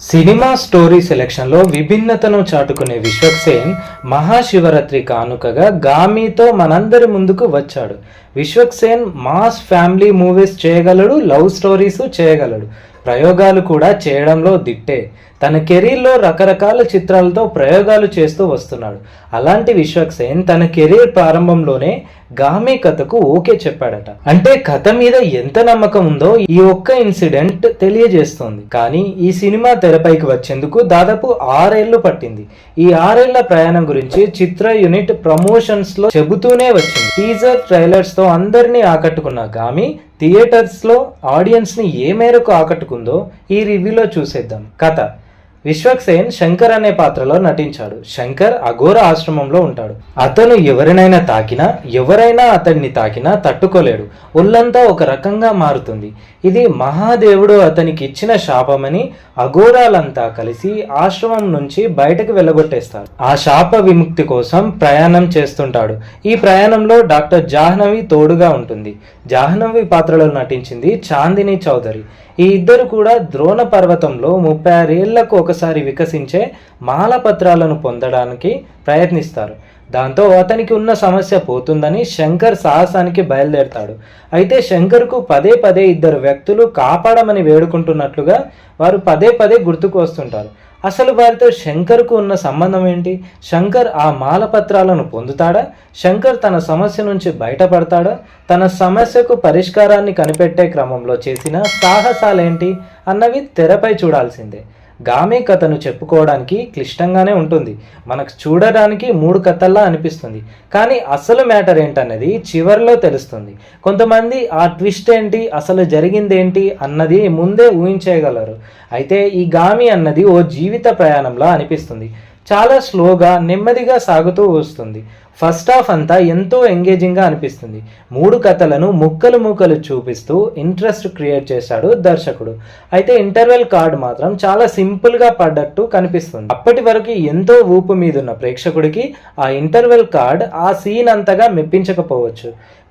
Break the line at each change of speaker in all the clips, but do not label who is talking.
Cinema story సెలెక్షన్లో విభిన్నతను చాటుకునే విశ్వక్సేన్ మహాశివరాత్రి కానుకగా గామీతో మనందరి ముందుకు వచ్చాడు. విశ్వక్సేన్ మాస్ ఫ్యామిలీ మూవీస్ చేయగలడు లవ్ స్టోరీస్ చేయగలడు. ప్రయోగాలు కూడా చేయడంలో దిట్టే. తన కెరీర్లో రకరకాల చిత్రాలతో ప్రయోగాలు చేస్తూ వస్తున్నాడు. అలాంటి విశ్వక్సేన్ తన కెరీర్ ప్రారంభంలోనే గామి కథకు ఓకే చెప్పాడట. అంటే కథ మీద ఎంత నమ్మకం ఉందో ఈ ఒక్క ఇన్సిడెంట్ తెలియజేస్తోంది. కానీ ఈ సినిమా తెరపైకి వచ్చేందుకు దాదాపు ఆరేళ్ళు పట్టింది. ఈ ఆరేళ్ళ ప్రయాణం గురించి చిత్ర యూనిట్ ప్రమోషన్స్లో చెబుతూనే వచ్చింది. టీజర్ ట్రైలర్స్తో అందరినీ ఆకట్టుకున్న గామి థియేటర్స్లో ఆడియన్స్ని ఏ మేరకు ఆకట్టుకుందో ఈ రివ్యూలో చూసేద్దాం. కథ. విశ్వక్సేన్ శంకర్ అనే పాత్రలో నటించాడు. శంకర్ అఘోర ఆశ్రమంలో ఉంటాడు. అతను ఎవరినైనా తాకినా ఎవరైనా అతన్ని తాకినా తట్టుకోలేడు. ఒళ్ళంతా ఒక రకంగా మారుతుంది. ఇది మహాదేవుడు అతనికి ఇచ్చిన శాపమని అఘోరాలంతా కలిసి ఆశ్రమం నుంచి బయటకు వెళ్ళగొట్టేస్తారు. ఆ శాప విముక్తి కోసం ప్రయాణం చేస్తుంటాడు. ఈ ప్రయాణంలో డాక్టర్ జాహ్నవి తోడుగా ఉంటుంది. జాహ్నవి పాత్రలో నటించింది చాందిని చౌదరి. ఈ ఇద్దరు కూడా ద్రోణ పర్వతంలో ముప్పై ఆరేళ్ళకు ఒకసారి వికసించే మాలపత్రాలను పొందడానికి ప్రయత్నిస్తారు. దాంతో అతనికి ఉన్న సమస్య పోతుందని శంకర్ సాహసానికి బయలుదేరతాడు. అయితే శంకర్కు పదే పదే ఇద్దరు వ్యక్తులు కాపాడమని వేడుకుంటున్నట్లుగా వారు పదే పదే గుర్తుకు వస్తుంటారు. అసలు వారితో శంకర్కు ఉన్న సంబంధం ఏంటి? శంకర్ ఆ మాలపత్రాలను పొందుతాడా? శంకర్ తన సమస్య నుంచి బయటపడతాడా? తన సమస్యకు పరిష్కారాన్ని కనిపెట్టే క్రమంలో చేసిన సాహసాలేంటి? అన్నవి తెరపై చూడాల్సిందే. గామి కథను చెప్పుకోవడానికి క్లిష్టంగానే ఉంటుంది. మనకు చూడడానికి మూడు కథల్లా అనిపిస్తుంది. కానీ అసలు మ్యాటర్ ఏంటన్నది చివరిలో తెలుస్తుంది. కొంతమంది ఆ ట్విస్ట్ ఏంటి అసలు జరిగిందేంటి అన్నది ముందే ఊహించేయగలరు. అయితే ఈ గామి అన్నది ఓ జీవిత ప్రయాణంలా అనిపిస్తుంది. చాలా స్లోగా నెమ్మదిగా సాగుతూ వస్తుంది. ఫస్ట్ హాఫ్ అంతా ఎంతో ఎంగేజింగ్గా అనిపిస్తుంది. మూడు కథలను ముక్కలు ముక్కలు చూపిస్తూ ఇంట్రెస్ట్ క్రియేట్ చేశాడు దర్శకుడు. అయితే ఇంటర్వెల్ కార్డ్ మాత్రం చాలా సింపుల్గా పడ్డట్టు కనిపిస్తుంది. అప్పటి వరకు ఎంతో ఊపు మీదున్న ప్రేక్షకుడికి ఆ ఇంటర్వెల్ కార్డ్ ఆ సీన్ అంతగా మెప్పించకపోవచ్చు.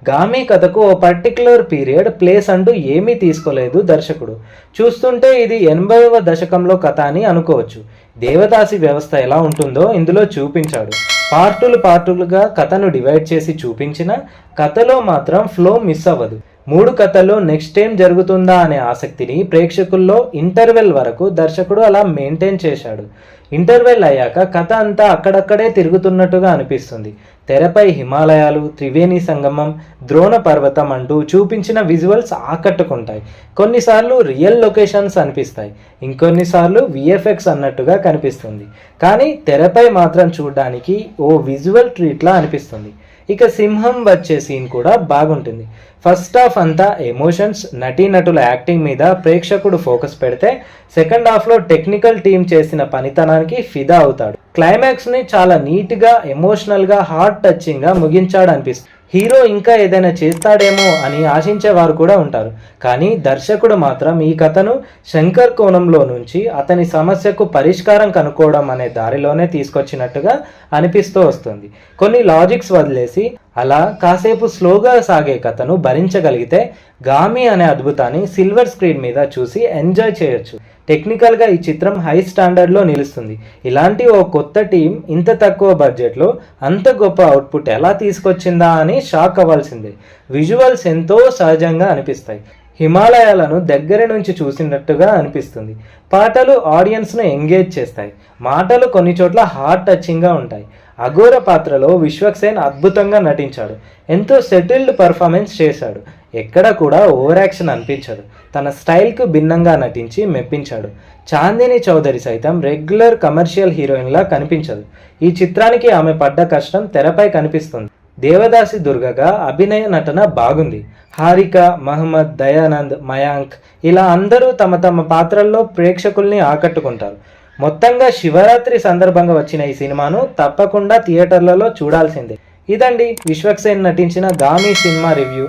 గామి కథకు ఓ పర్టికులర్ పీరియడ్ ప్లేస్ అంటూ ఏమీ తీసుకోలేదు దర్శకుడు. చూస్తుంటే ఇది ఎనభైవ దశకంలో కథ అని అనుకోవచ్చు. దేవదాసి వ్యవస్థ ఎలా ఉంటుందో ఇందులో చూపించాడు. పార్టులు పార్టులుగా కథను డివైడ్ చేసి చూపించిన కథలో మాత్రం ఫ్లో మిస్ అవ్వదు. మూడు కథల్లో నెక్స్ట్ ఏం జరుగుతుందా అనే ఆసక్తిని ప్రేక్షకుల్లో ఇంటర్వెల్ వరకు దర్శకుడు అలా మెయింటైన్ చేశాడు. ఇంటర్వెల్ అయ్యాక కథ అంతా అక్కడక్కడే తిరుగుతున్నట్టుగా అనిపిస్తుంది. తెరపై హిమాలయాలు త్రివేణి సంగమం ద్రోణ పర్వతం అంటూ చూపించిన విజువల్స్ ఆకట్టుకుంటాయి. కొన్నిసార్లు రియల్ లొకేషన్స్ అనిపిస్తాయి. ఇంకొన్నిసార్లు విఎఫ్ఎక్స్ అన్నట్టుగా కనిపిస్తుంది. కానీ తెరపై మాత్రం చూడడానికి ఓ విజువల్ ట్రీట్లా అనిపిస్తుంది. ఇక సింహం వచ్చే సీన్ కూడా బాగుంటుంది. ఫస్ట్ హాఫ్ అంతా ఎమోషన్స్ నటీనటుల యాక్టింగ్ మీద ప్రేక్షకుడు ఫోకస్ పెడితే సెకండ్ హాఫ్లో టెక్నికల్ టీం చేసిన పనితనానికి ఫిదా అవుతాడు. క్లైమాక్స్ని చాలా నీట్గా ఎమోషనల్గా హార్ట్ టచింగ్గా ముగించాడు అనిపిస్తుంది హీరో ఇంకా ఏదైనా చేస్తాడేమో అని ఆశించే వారు కూడా ఉంటారు. కానీ దర్శకుడు మాత్రం ఈ కథను శంకర్ కోణంలో నుంచి అతని సమస్యకు పరిష్కారం కనుక్కోవడం అనే దారిలోనే తీసుకొచ్చినట్టుగా అనిపిస్తూ వస్తుంది. కొన్ని లాజిక్స్ వదిలేసి అలా కాసేపు స్లోగా సాగే కథను భరించగలిగితే గామి అనే అద్భుతాన్ని సిల్వర్ స్క్రీన్ మీద చూసి ఎంజాయ్ చేయొచ్చు. టెక్నికల్గా ఈ చిత్రం హై స్టాండర్డ్లో నిలుస్తుంది. ఇలాంటి ఓ కొత్త టీం ఇంత తక్కువ బడ్జెట్లో అంత గొప్ప అవుట్పుట్ ఎలా తీసుకొచ్చిందా అని షాక్ అవ్వాల్సిందే. విజువల్స్ ఎంతో సహజంగా అనిపిస్తాయి. హిమాలయాలను దగ్గర నుంచి చూసినట్టుగా అనిపిస్తుంది. పాటలు ఆడియన్స్ను ఎంగేజ్ చేస్తాయి. మాటలు కొన్ని చోట్ల హార్ట్ టచింగ్గా ఉంటాయి. అఘోర పాత్రలో విశ్వక్సేన్ అద్భుతంగా నటించాడు. ఎంతో సెటిల్డ్ పర్ఫార్మెన్స్ చేశాడు. ఎక్కడ కూడా ఓవర్ యాక్షన్ అనిపించదు. తన స్టైల్కు భిన్నంగా నటించి మెప్పించాడు. చాందిని చౌదరి సైతం రెగ్యులర్ కమర్షియల్ హీరోయిన్లా కనిపించదు. ఈ చిత్రానికి ఆమె పడ్డ కష్టం తెరపై కనిపిస్తుంది. దేవదాసి దుర్గగా అభినయ నటన బాగుంది. హారిక మహమ్మద్ దయానంద్ మయాంక్ ఇలా అందరూ తమ తమ పాత్రల్లో ప్రేక్షకుల్ని ఆకట్టుకుంటారు. మొత్తంగా శివరాత్రి సందర్భంగా వచ్చిన ఈ సినిమాను తప్పకుండా థియేటర్లలో చూడాల్సిందే. ఇదండి విశ్వక్సేన్ నటించిన Gaami cinema review.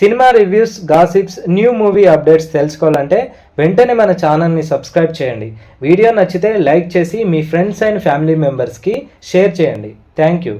Cinema reviews gossips new movie updates తెలుసుకోవాలంటే వెంటనే మన ఛానల్ని సబ్స్క్రైబ్ చేయండి. వీడియో నచ్చితే లైక్ చేసి మీ ఫ్రెండ్స్ అండ్ ఫ్యామిలీ మెంబర్స్కి షేర్ చేయండి. Thank you.